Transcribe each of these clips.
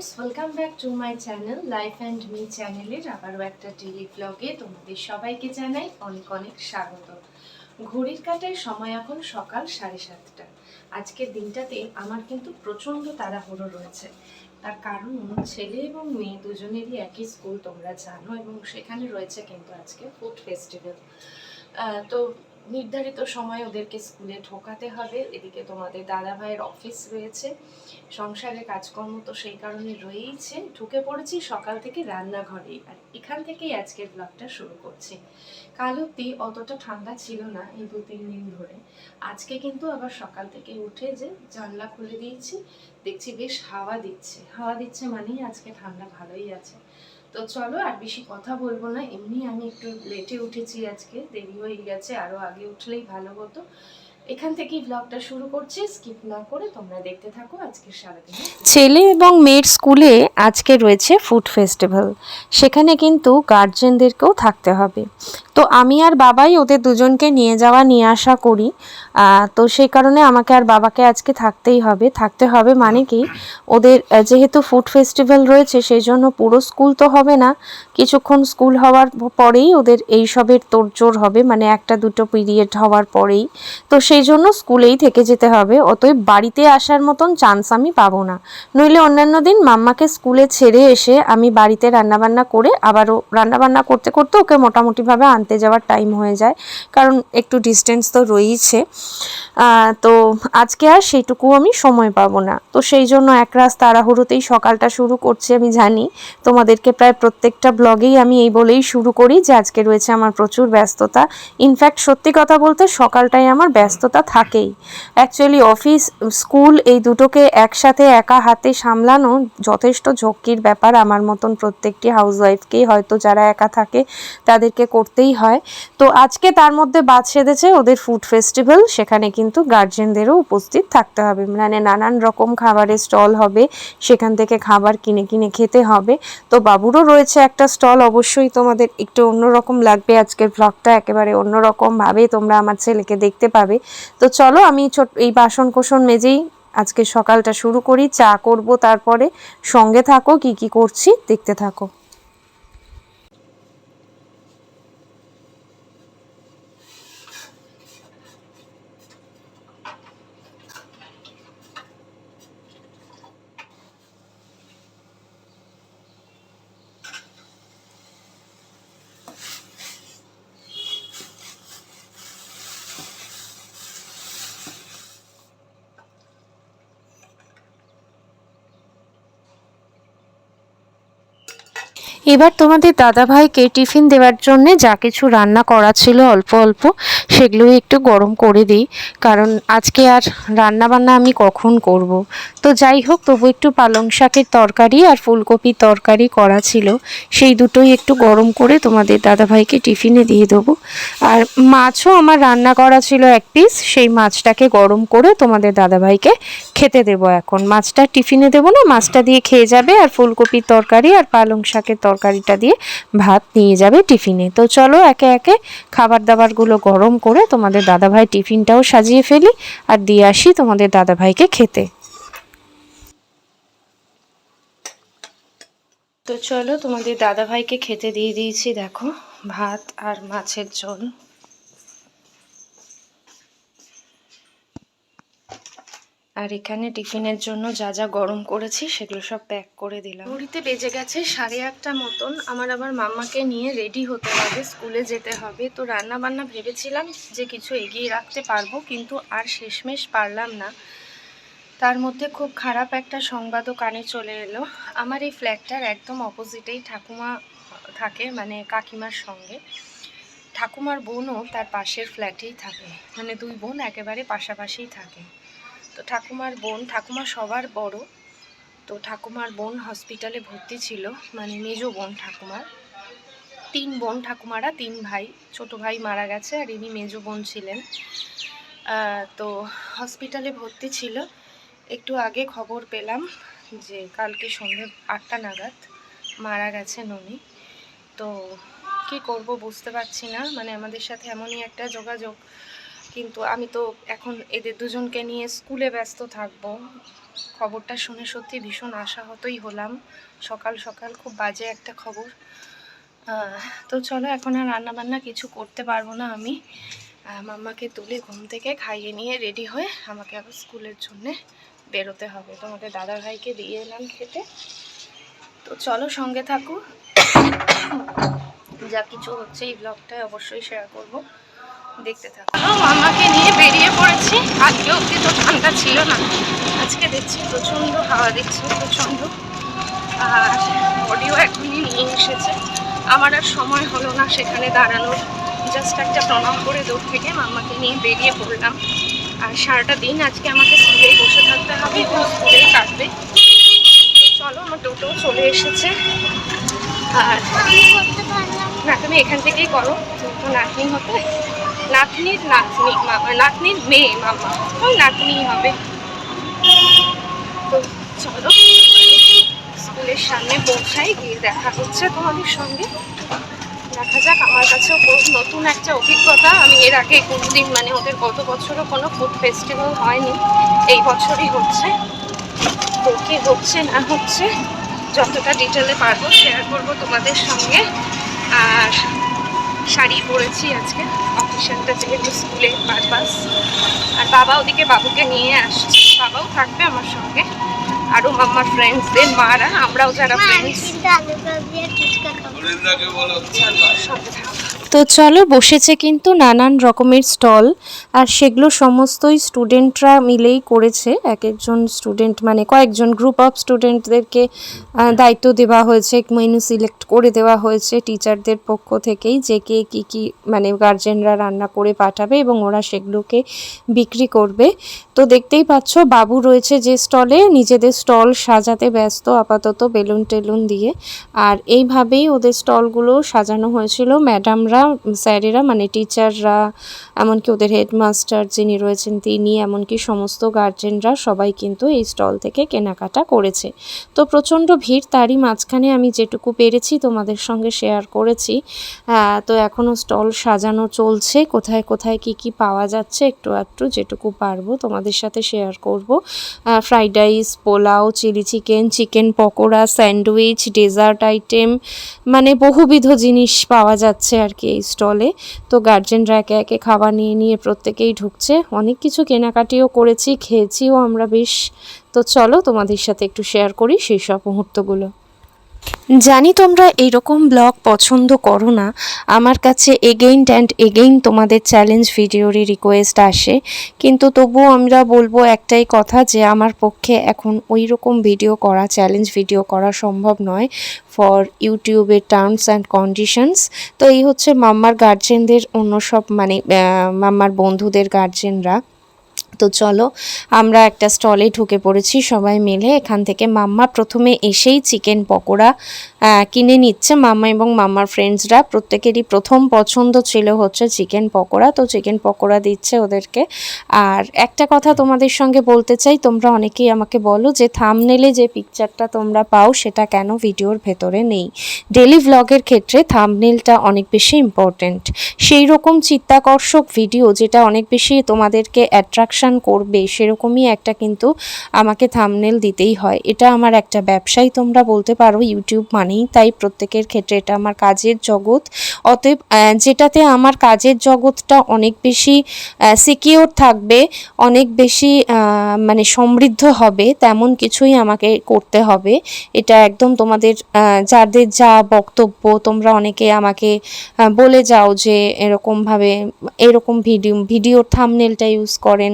Friends welcome back to my channel life and me চ্যানেলের আবারও একটা ডেলি ব্লগে তোমাদের সবাইকে জানাই অনেক অনেক স্বাগত। ঘড়ির কাটায় সময় এখন সকাল সাড়ে সাতটা। আজকের দিনটাতে আমার কিন্তু প্রচণ্ড তাড়াহুড়ো রয়েছে। তার কারণ ছেলে এবং মেয়ে দুজনেরই একই স্কুল, তোমরা জানো, এবং সেখানে রয়েছে কিন্তু আজকে ফুড ফেস্টিভ্যাল তো নির্ধারিত সময় ওদেরকে স্কুলে ঢোকাতে হবে। এদিকে তোমাদের দাদা ভাইয়ের অফিস রয়েছে। সংসারের কাজকর্ম তো সেই কারণে রয়েইছে। ঢুকে পড়েছি সকাল থেকে রান্নাঘরেই। আর এখান থেকেই আজকের ব্লগটা শুরু করছি। কাল অব্দি অতটা ঠান্ডা ছিল না এই দু, তিন দিন ধরে। আজকে কিন্তু আবার সকাল থেকে উঠে যে জানলা খুলে দিয়েছি, দেখছি বেশ হাওয়া দিচ্ছে। হাওয়া দিচ্ছে মানেই আজকে ঠান্ডা ভালোই আছে। তো চলো আর বেশি কথা বলব না। এমনি আমি একটু লেটে উঠেছি আজকে, দেরি হয়ে গেছে আরও আগে উঠলেই ভালো হতো। এখান ব্লগটা শুরু করছি। স্কিপ না করে তোমরা দেখতে থাকো আজকের সারাদিন। ছেলে এবং মেয়ের স্কুলে আজকে রয়েছে ফুড ফেস্টিভ্যাল সেখানে কিন্তু গার্জেনদেরকেও থাকতে হবে। তো আমি আর বাবাই ওদের দুজনকে নিয়ে যাওয়া, নিয়ে আসা করি। তো সেই কারণে আমাকে আর বাবাকে আজকে থাকতেই হবে। থাকতে হবে মানে কি, ওদের যেহেতু ফুড ফেস্টিভ্যাল রয়েছে, সেই জন্য পুরো স্কুল তো হবে না। কিছুক্ষণ স্কুল হওয়ার পরেই ওদের এই সবের তোড়জোড় হবে মানে একটা দুটো পিরিয়ড হওয়ার পরেই। তো সেই জন্য স্কুলেই থেকে যেতে হবে। অতএব বাড়িতে আসার মতন চান্স আমি পাবো না। নইলে অন্যান্য দিন মাম্মাকে স্কুলে ছেড়ে এসে আমি বাড়িতে রান্নাবান্না করে আবারও রান্নাবান্না করতে করতে ওকে মোটামুটিভাবে আনতে যাওয়ার টাইম হয়ে যায়। কারণ একটু ডিস্টেন্স তো রয়েইছে। তো আজকে আর সেইটুকু আমি সময় পাবো না। তো সেই জন্য একরাশ তাড়াহুড়োতেই সকালটা শুরু করছি আমি জানি। তোমাদেরকে প্রায় প্রত্যেকটা ব্লগেই আমি এই বলেই শুরু করি যে আজকে রয়েছে আমার প্রচুর ব্যস্ততা। ইনফ্যাক্ট সত্যি কথা বলতে সকালটাই আমার ব্যস্ততা থাকেই। অ্যাকচুয়ালি অফিস স্কুল এই দুটোকে একসাথে একা হাতে সামলানো যথেষ্ট ঝক্কির ব্যাপার আমার মতন প্রত্যেকটি হাউসওয়াইফকেই হয়তো যারা একা থাকে তাদেরকে করতেই হয়। তো আজকে তার মধ্যে বাদ সেধেছে ওদের ফুড ফেস্টিভ্যাল সেখানে কিন্তু গার্জেনদেরও উপস্থিত থাকতে হবে। মানে নানান রকম খাবারের স্টল হবে, সেখান থেকে খাবার কিনে কিনে খেতে হবে। তো বাবুরও রয়েছে একটা স্টল অবশ্যই তোমাদের একটু অন্যরকম লাগবে। আজকের ব্লগটা একেবারে অন্যরকমভাবে তোমরা আমার ছেলেকে দেখতে পাবে। তো চলো আমি ছোট এই বাসন কোসন মেজেই আজকে সকালটা শুরু করি, চা করব, তারপরে সঙ্গে থাকো, কি কি করছি দেখতে থাকো। এবার তোমাদের দাদাভাইকে টিফিন দেওয়ার জন্য যা কিছু রান্না করা ছিল অল্প অল্প, সেগুলোই একটু গরম করে দিই। কারণ আজকে আর রান্না বান্না আমি কখন করব। তো যাই হোক, তবু একটু পালং শাকের তরকারি আর ফুলকপির তরকারি করা ছিল। সেই দুটোই একটু গরম করে তোমাদের দাদাভাইকে টিফিনে দিয়ে দেবো। আর মাছও আমার রান্না করা ছিল এক পিস, সেই মাছটাকে গরম করে তোমাদের দাদাভাইকে খেতে দেবো এখন। মাছটা টিফিনে দেবো না, মাছটা দিয়ে খেয়ে যাবে আর ফুলকপির তরকারি আর পালং শাকের তরকারিটা দিয়ে ভাত নিয়ে যাবে টিফিনে। তো চলো একে একে খাবার দাবারগুলো গরম করে তোমাদের দাদাভাই টিফিনটাও সাজিয়ে ফেলি আর দিয়ে আসি তোমাদের দাদাভাইকে খেতে। তো চলো তোমাদের দাদাভাইকে খেতে দিয়ে দিয়েছি, দেখো, ভাত আর মাছের ঝোল। আর এখানে টিফিনের জন্য যা যা গরম করেছি সেগুলো সব প্যাক করে দিলাম। ঘড়িতে বেজে গেছে সাড়ে আটটা মতন। আমার আবার মাম্মাকে নিয়ে রেডি হতে হবে, স্কুলে যেতে হবে। তো রান্না বান্না ভেবেছিলাম যে কিছু এগিয়ে রাখতে পারব, কিন্তু আর শেষমেশ পারলাম না। তার মধ্যে খুব খারাপ একটা সংবাদও কানে চলে এলো। আমার এই ফ্ল্যাটটার একদম অপোজিটেই ঠাকুমা থাকে মানে কাকিমার সঙ্গে। ঠাকুমার বোনও তার পাশের ফ্ল্যাটেই থাকে মানে দুই বোন একেবারে পাশাপাশিই থাকে। তো ঠাকুমার বোন, ঠাকুমা সবার বড়। তো ঠাকুমার বোন হসপিটালে ভর্তি ছিল মানে মেজো বোন ঠাকুমার তিন বোন ঠাকুমারা, তিন ভাই। ছোট ভাই মারা গেছে আর ইনি মেজো বোন ছিলেন। তো হসপিটালে ভর্তি ছিল। একটু আগে খবর পেলাম যে কালকে সন্ধ্যে আটটা নাগাদ মারা গেছেন উনি। তো কি করব বুঝতে পারছি না মানে আমাদের সাথে এমনই একটা যোগাযোগ কিন্তু আমি তো এখন এদের দুজনকে নিয়ে স্কুলে ব্যস্ত থাকব। খবরটা শুনে সত্যি ভীষণ আশাহতই হলাম। সকাল সকাল খুব বাজে একটা খবর। তো চলো এখন আর রান্না বান্না কিছু করতে পারব না আমি। মাম্মাকে তুলে ঘুম থেকে খাইয়ে নিয়ে রেডি হয়ে আমাকে আবার স্কুলের জন্যে বেরোতে হবে। তোমাদের দাদা ভাইকে দিয়ে এলাম খেতে। তো চলো সঙ্গে থাকো। যা কিছু হচ্ছে এই ব্লগটায় অবশ্যই শেয়ার করব। দেখতে থাকো। মামাকে নিয়ে বেরিয়ে পড়েছি। আজকে অবধি তো ঠান্ডা ছিল না। আজকে দেখছি প্রচণ্ড হাওয়া দিচ্ছে প্রচণ্ড। আর অডিও এখনই নিয়ে এসেছে। আমার আর সময় হলো না সেখানে দাঁড়ানোর। জাস্ট একটা প্রণাম করে দূর থেকে মামাকে নিয়ে বেরিয়ে পড়লাম। আর সারাটা দিন আজকে আমাকে স্কুলেই বসে থাকতে হবে এবং স্কুলেই কাটবে। চলো আমার টোটো চলে এসেছে। আর না তুমি এখান থেকেই করো। তো নাতনি হতে। নাতনির নাতনি মামা নাতনির মেয়ে, মামা। ওই নাতনি হবে। তো চলো, স্কুলের সামনে পৌঁছাই গিয়ে দেখা হচ্ছে তোমাদের সঙ্গে। দেখা যাক, আমার কাছেও নতুন একটা অভিজ্ঞতা। আমি এর আগে কোনোদিন মানে ওদের গত বছরও কোনো ফুড ফেস্টিভ্যাল হয়নি। এই বছরই হচ্ছে। তো কি হচ্ছে, না হচ্ছে, যতটা ডিটেলে পারব শেয়ার করব তোমাদের সঙ্গে। আর শাড়ি পরেছি আজকে। অফিসিয়ালটা যেহেতু স্কুলে পারপাস। আর বাবা ওদিকে বাবুকে নিয়ে আসছে। বাবাও থাকবে আমার সঙ্গে। আরও আমার ফ্রেন্ডসদের মারা আমরাও যারা ফ্রেন্ডস সঙ্গে থাকব তো চলো, বসেছে কিন্তু নানান রকমের স্টল, আর সেগুলো সমস্তই স্টুডেন্টরা মিলেই করেছে। এক একজন স্টুডেন্ট মানে কয়েকজন গ্রুপ অফ স্টুডেন্টদেরকে দায়িত্ব দেওয়া হয়েছে মেনু সিলেক্ট করে দেওয়া হয়েছে টিচারদের পক্ষ থেকেই যে কে কী কী মানে গার্জেনরা রান্না করে পাঠাবে এবং ওরা সেগুলোকে বিক্রি করবে। তো দেখতেই পাচ্ছ, বাবু রয়েছে যে স্টলে, নিজেদের স্টল সাজাতে ব্যস্ত আপাতত বেলুন টেলুন দিয়ে। আর এইভাবেই ওদের স্টলগুলো সাজানো হয়েছিল। ম্যাডামরা স্যারেরা মানে টিচাররা, এমনকি ওদের হেডমাস্টার যিনি রয়েছেন তিনি, এমনকি সমস্ত গার্জেনরা সবাই কিন্তু এই স্টল থেকে কেনাকাটা করেছে। তো প্রচণ্ড ভিড়, তারই মাঝখানে আমি যেটুকু পেরেছি তোমাদের সঙ্গে শেয়ার করেছি। তো এখনও স্টল সাজানো চলছে, কোথায় কোথায় কি কি পাওয়া যাচ্ছে একটু একটু যেটুকু পারব তোমাদের সাথে শেয়ার করব। Fried rice, pulao, chilli chicken chicken pakora, sandwich, dessert item মানে বহুবিধ জিনিস পাওয়া যাচ্ছে আর কি। এই স্টলে। তো গার্জেনরা একে একে খাবার নিয়ে নিয়ে প্রত্যেকেই ঢুকছে। অনেক কিছু কেনাকাটিও করেছি, খেয়েছিও আমরা বেশ। তো চলো তোমাদের সাথে একটু শেয়ার করি সেই সব মুহূর্তগুলো। জানি তোমরা এইরকম ব্লগ পছন্দ করো না। আমার কাছে এগেইন অ্যান্ড এগেইন তোমাদের চ্যালেঞ্জ ভিডিওরই রিকোয়েস্ট আসে। কিন্তু তবুও আমরা বলব একটাই কথা যে আমার পক্ষে এখন ওই রকম ভিডিও করা চ্যালেঞ্জ ভিডিও করা সম্ভব নয় ফর ইউটিউবের টার্মস অ্যান্ড কন্ডিশনস তো এই হচ্ছে মাম্মার গার্জেনদের অন্য সব মানে মাম্মার বন্ধুদের গার্জেনরা তো চলো, আমরা একটা স্টলে ঢুকে পড়েছি, সবাই মিলে এখান থেকে মাম্মা প্রথমে এসেই চিকেন পকোড়া কিনে নিচ্ছে। মাম্মা এবং মাম্মার ফ্রেন্ডসরা প্রত্যেকেরই প্রথম পছন্দ ছিল হচ্ছে চিকেন পকোড়া, তো চিকেন পকোড়া দিচ্ছে ওদেরকে। আর একটা কথা তোমাদের সঙ্গে বলতে চাই, তোমরা অনেকেই আমাকে বলো যে থামনেলে যে পিকচারটা তোমরা পাও, সেটা কেন ভিডিওর ভেতরে নেই? ডেলি ভ্লগের ক্ষেত্রে থামনেলটা অনেক বেশি ইম্পর্ট্যান্ট সেই রকম চিত্তাকর্ষক ভিডিও যেটা অনেক বেশি তোমাদেরকে অ্যাট্রাকশন করবে সেরকমই একটা কিন্তু আমাকে থামনেল দিতেই হয়। এটা আমার একটা ব্যবসায়ী তোমরা বলতে পারো ইউটিউব মানেই। তাই প্রত্যেকের ক্ষেত্রে এটা আমার কাজের জগৎ। অতএব যেটাতে আমার কাজের জগৎটা অনেক বেশি সিকিওর থাকবে, অনেক বেশি মানে সমৃদ্ধ হবে, তেমন কিছুই আমাকে করতে হবে। এটা একদম তোমাদের যাদের যা বক্তব্য তোমরা অনেকে আমাকে বলে যাও যে এরকমভাবে, এরকম ভিডিও, ভিডিওর থামনেলটা ইউজ করেন।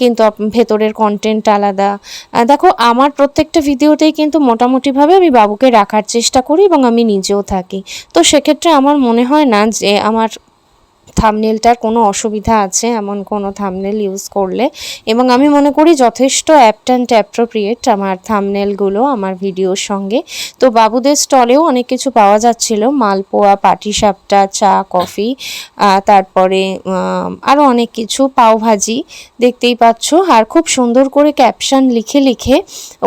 কিন্তু ভেতরের কন্টেন্ট আলাদা। দেখো, আমার প্রত্যেকটা ভিডিওতেই কিন্তু মোটামুটিভাবে আমি বাবুকে রাখার চেষ্টা করি এবং আমি নিজেও থাকি। তো সেক্ষেত্রে আমার মনে হয় না যে আমার থামনেলটার কোনো অসুবিধা আছে এমন কোনো থামনেল ইউজ করলে। এবং আমি মনে করি যথেষ্ট অ্যাপ্ট অ্যান্ড অ্যাপ্রোপ্রিয়েট আমার থামনেলগুলো আমার ভিডিওর সঙ্গে। তো বাবুদের স্টলেও অনেক কিছু পাওয়া যাচ্ছিল। মালপোয়া, পাটিসাপটা, চা, কফি তারপরে আরও অনেক কিছু, পাওভাজি দেখতেই পাচ্ছ। আর খুব সুন্দর করে ক্যাপশন লিখে লিখে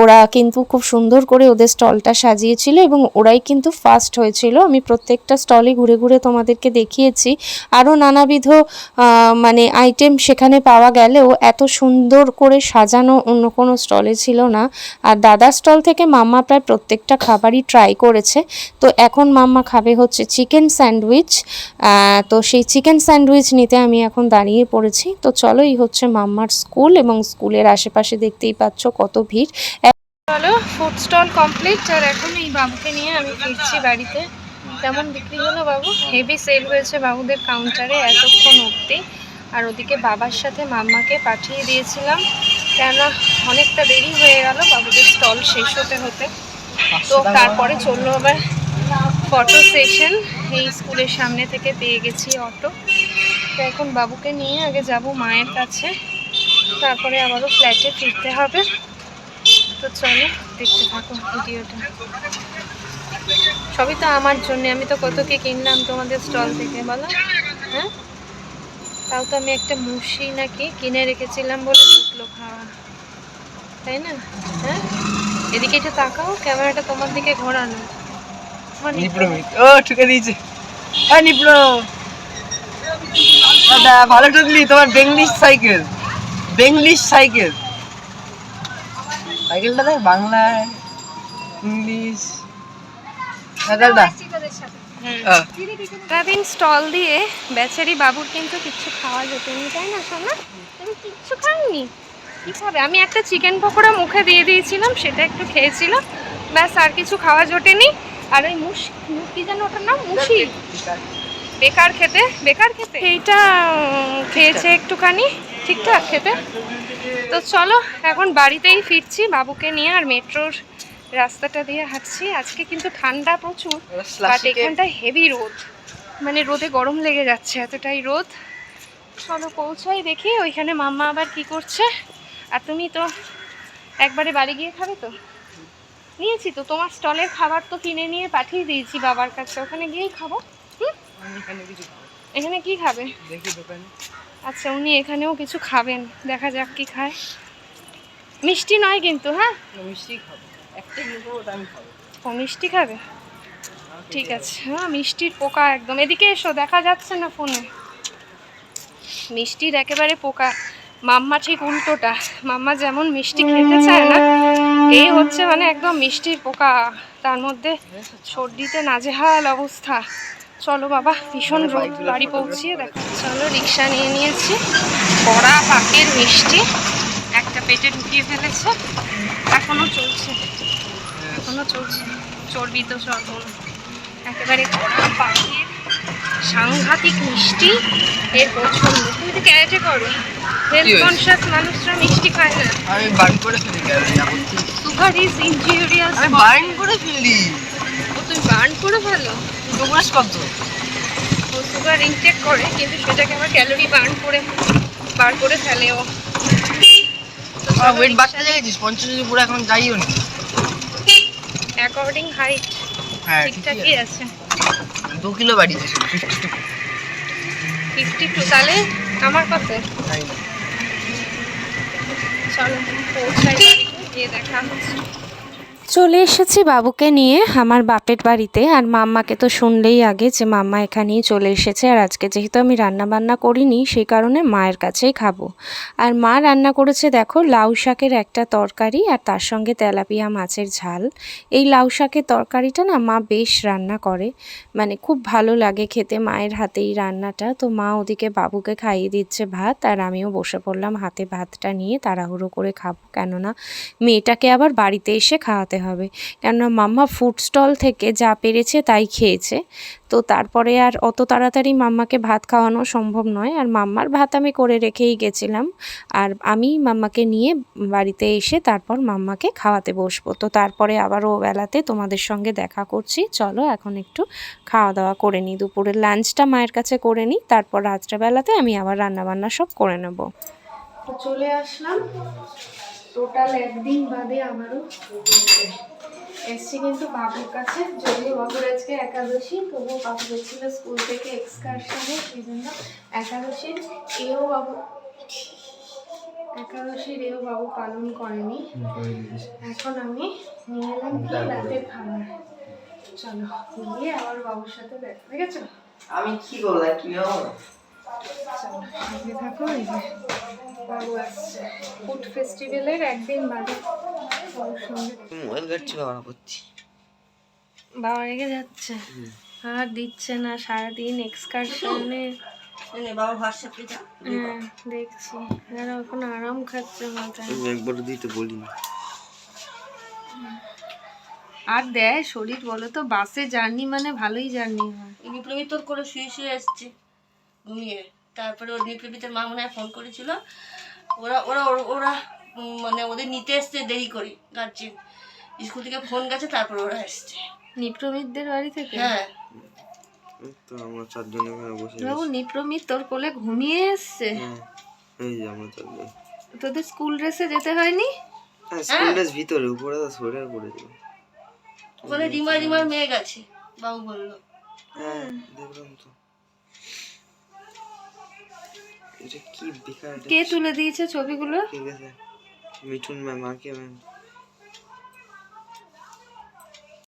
ওরা কিন্তু খুব সুন্দর করে ওদের স্টলটা সাজিয়েছিল এবং ওরাই কিন্তু ফার্স্ট হয়েছিল। আমি প্রত্যেকটা স্টলে ঘুরে ঘুরে তোমাদেরকে দেখিয়েছি। আরও আরও নানাবিধ মানে আইটেম সেখানে পাওয়া গেলেও এত সুন্দর করে সাজানো অন্য কোনো স্টলে ছিল না। আর দাদা স্টল থেকে মাম্মা প্রায় প্রত্যেকটা খাবারই ট্রাই করেছে। তো এখন মাম্মা খাবে হচ্ছে চিকেন স্যান্ডউইচ তো সেই চিকেন স্যান্ডউইচ নিতে আমি এখন দাঁড়িয়ে পড়েছি। তো চলো, এই হচ্ছে মাম্মার স্কুল এবং স্কুলের আশেপাশে দেখতেই পাচ্ছ কত ভিড়। চলো ফুড স্টল কমপ্লিট আর এখন এই বাবুকে নিয়ে আমি ফিরছি বাড়িতে। কেমন বিক্রি হলো বাবু। হেভি সেল হয়েছে বাবুদের কাউন্টারে এতক্ষণ অবধি। আর ওদিকে বাবার সাথে মাম্মাকে পাঠিয়ে দিয়েছিলাম। কেন অনেকটা দেরি হয়ে গেল বাবুদের স্টল শেষ হতে হতে। তো তারপরে চলল আবার ফটো সেশন এই স্কুলের সামনে থেকে পেয়ে গেছি অটো তো এখন বাবুকে নিয়ে আগে যাব মায়ের কাছে। তারপরে আবারও ফ্ল্যাটে ফিরতে হবে। তো চলো দেখতে থাকো ভিডিওটা। সবই তো আমার জন্য। আমি তো কত কি কিনলাম তোমাদের স্টল থেকে, বলো। হ্যাঁ? তাও তো আমি একটা মুসি নাকি কিনে রেখেছিলাম বলে ঢুকলো খাওয়া। তাই না? হ্যাঁ? এদিকে একটু তাকাও, ক্যামেরাটা তোমার দিকে ঘোরানো। মানে ও ভালো ঠুকলি, তোমার বেঙ্গলিশ সাইকেল। বেঙ্গলিশ সাইকেল। সাইকেলটা দেখ, বাংলায়, ইংলিশ। সারাদিন স্টল দিয়ে বেচারি বাবুর কিন্তু কিচ্ছু খাওয়া যেতেনি তাই না সোনা? তুমি কিচ্ছু খাওনি? কি খাবে? আমি একটা চিকেন পকোড়া মুখে দিয়ে দিয়েছিলাম সেটা একটু খেয়েছিল। ব্যাস আর কিছু খাওয়া জোটেনি। আর ওই মুস মু- কি যেন ওটার নাম? মুশি? বেকার খেতে। বেকার খেতে? এইটা খেয়েছে একটুখানি। ঠিকঠাক খেতে? তো চলো এখন বাড়িতেই ফিরছি বাবুকে নিয়ে আর মেট্রোর রাস্তাটা দিয়ে হাঁটছি। আজকে কিন্তু ঠান্ডা প্রচুর বাট। এখানটায় হেভি রোদ। মানে রোদে গরম লেগে যাচ্ছে এতটাই রোদ। চলো পৌঁছাই দেখি ওইখানে মাম্মা আবার কি করছে। আর তুমি তো একবারে বাড়ি গিয়ে খাবে তো? নিয়েছি তো তোমার স্টলের খাবার তো কিনে নিয়ে পাঠিয়ে দিয়েছি বাবার কাছে। ওখানে গিয়েই খাব এখানে কি খাবে? দেখি আচ্ছা উনি এখানেও কিছু খাবেন দেখা যাক কি খায়। মিষ্টি নয় কিন্তু হ্যাঁ? মিষ্টি খাব। ও মিষ্টি খাবে? ঠিক আছে। হ্যাঁ মিষ্টির পোকা একদম। এদিকে এসো দেখা যাচ্ছে না ফোনে। মিষ্টির একেবারে পোকা। মাম্মা ঠিক উল্টোটা। মাম্মা যেমন মিষ্টি খেতে চায় না এই হচ্ছে মানে একদম মিষ্টির পোকা। তার মধ্যে সর্দিতে নাজেহাল অবস্থা। চলো বাবা ভীষণ রোদ বাড়ি পৌঁছিয়ে দেখো। চলো রিক্সা নিয়ে নিয়েছি। কড়া পাকের মিষ্টি। একটা পেটে ঢুকিয়ে ফেলেছে। এখনও চলছে। এখনও চলছে। চর্বি তো সর্বন একেবারে কড়া পাখির সাংঘাতিক মিষ্টি এর পছন্দ। তুমি তো ক্যারেটে করো। হেলথ কনসিয়াস মানুষরা মিষ্টি খায় না। আমি বার্ন করে ফেলি সুগার ইজ ইনজিউরিয়াস আমি বার্ন করে ফেলি। ও তুমি বার্ন করে ফেলো? ডোকরাস কত ও সুগার ইনটেক করে কিন্তু সেটাকে আবার ক্যালোরি বার্ন করে বার করে ফেলে ও ওয়েট বাড়তে দেখেছিস পঞ্চাশের উপরে এখন যাইও নি। অ্যাকর্ডিং হাইট হ্যাঁ ঠিকঠাকই আছে। দু কিলো বাড়িয়েছে ফিফটি টু ফিফটি টু তাহলে আমার কত? চলো পৌঁছাই। গিয়ে দেখা হচ্ছে। চলে এসেছি বাবুকে নিয়ে আমার বাপের বাড়িতে। আর মাম্মাকে তো শুনলেই আগে যে মাম্মা এখানেই চলে এসেছে। আর আজকে যেহেতু আমি রান্না বান্না করিনি, সেই কারণে মায়ের কাছেই খাব। আর মা রান্না করেছে দেখো, লাউ শাকের একটা তরকারি আর তার সঙ্গে তেলাপিয়া মাছের ঝাল। এই লাউ শাকের তরকারিটা না মা বেশ রান্না করে। মানে খুব ভালো লাগে খেতে মায়ের হাতেই রান্নাটা। তো মা ওদিকে বাবুকে খাইয়ে দিচ্ছে ভাত, আর আমিও বসে পড়লাম হাতে ভাতটা নিয়ে তাড়াহুড়ো করে খাব। কেননা মেয়েটাকে আবার বাড়িতে এসে খাওয়াতে হবে। কেননা মাম্মা ফুড স্টল থেকে যা পেরেছে তাই খেয়েছে। তো তারপরে আর অত তাড়াতাড়ি মাম্মাকে ভাত খাওয়ানো সম্ভব নয়। আর মাম্মার ভাত আমি করে রেখেই গেছিলাম। আর আমি মাম্মাকে নিয়ে বাড়িতে এসে তারপর মাম্মাকে খাওয়াতে বসবো। তো তারপরে আবার ও বেলাতে তোমাদের সঙ্গে দেখা করছি। চলো এখন একটু খাওয়া দাওয়া করে নিই। দুপুরের লাঞ্চটা মায়ের কাছে করে নিই। তারপর রাত্রেবেলাতে আমি আবার রান্নাবান্না সব করে নেব। চলে আসলাম। টোটাল একদিন বাদে আমারও এসছি কিন্তু বাবুর কাছে। যদিও বাবুর আজকে একাদশী তবুও বাবু গেছিল স্কুল থেকে এক্সকারশনে সেই জন্য একাদশীর এও বাবু একাদশীর এও বাবু পালন করেনি। এখন আমি নিয়ে এলাম কি? রাতের খাবার। চলো গিয়ে আবার বাবুর সাথে দেখা। ঠিক আছে আমি কি করলাম নেব চলো, থাকো এই যে বাবু আসছে। ফুড ফেস্টিভ্যালের একদিন বাদে মোবাইল ঘাটছি বাবা করছি। বাবা রেগে যাচ্ছে। আর দিচ্ছে না সারাদিন এক্সকারশনে। বাবা হোয়াটসঅ্যাপে হ্যাঁ দেখছি। আর এখন আরাম খাচ্ছে মাথায়। আমি একবার দিতে বলি না আর দেয় শরীর বলো তো বাসে জার্নি মানে ভালোই জার্নি হয়। নিপ্রমিত তোর করে শুয়ে শুয়ে এসছে ঘুমিয়ে তারপরে ওর নিপ্রমিতের মা মনে হয় ফোন করেছিল। ওরা ওরা ওরা- মানে ওদের নিতে এসছে দেরি করে গার্জেন স্কুল থেকে ফোন গেছে তারপর ওরা এসছে। নিপ্রমিতদের বাড়ি থেকে? হ্যাঁ। তো আমরা চারজন এখানে বসে বাবু নিপ্রমিত তোর কোলে ঘুমিয়ে এসছে? হ্যাঁ এই যে আমরা চারজন। তোদের স্কুল ড্রেসে যেতে হয়নি? হ্যাঁ স্কুল ড্রেস ভিতরে উপরে তো সোয়েটার পরেছিল ওখানে রিমা রিমার মেয়ে গেছে বাবু বলল। হ্যাঁ দেখলাম তো। এটা কি বেকার কে তুলে দিয়েছে ছবিগুলো? ঠিক আছে। মিঠুন ম্যাম আর কে ম্যাম?